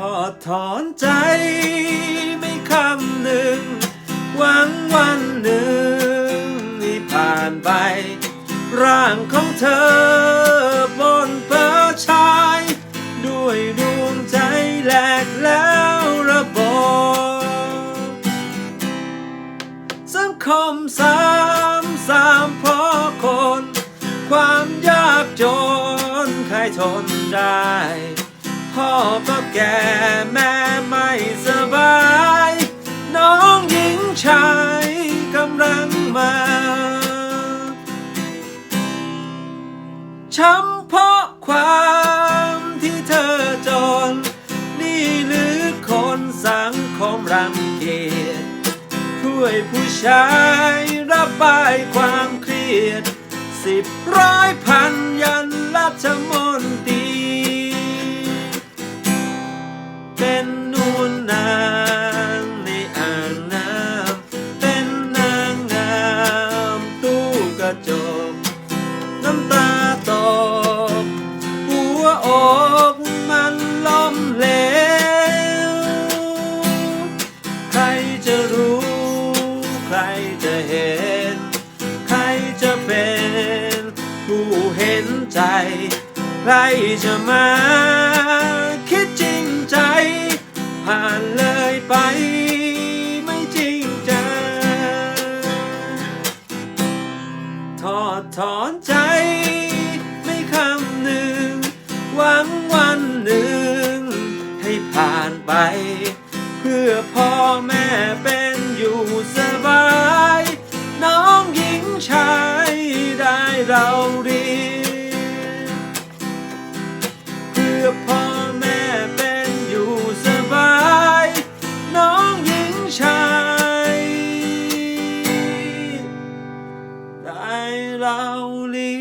อดถอนใจ ไม่คำหนึ่ง หวังวันหนึ่งที่ผ่านไป ร่างของเธอบนเปิดชาย ด้วยดวงใจแหลกแล้วระบบสังคมสามสามเพราะคน ความยากจนใครทนได้ พ่อก็แก่แม่ไม่สบาย น้องหญิงชายกำลังมาช้ำเพราะความที่เธอจน นี่หรือคนสังคมรังเกียจช่วยผู้ชายระบายความเครียด สิบร้อยพันยันรัชมนู้เห็นใจ ใครจะมาคิดจริงใจ ผ่านเลยไปไม่จริงใจถอดถอนใจ ไม่คำหนึ่ง หวังวันหนึ่ง ให้ผ่านไป เพื่อพ่อแม่เป็นับพ่อแม่เป็นอยู่สบาย น้องหญิงชายได้เราลี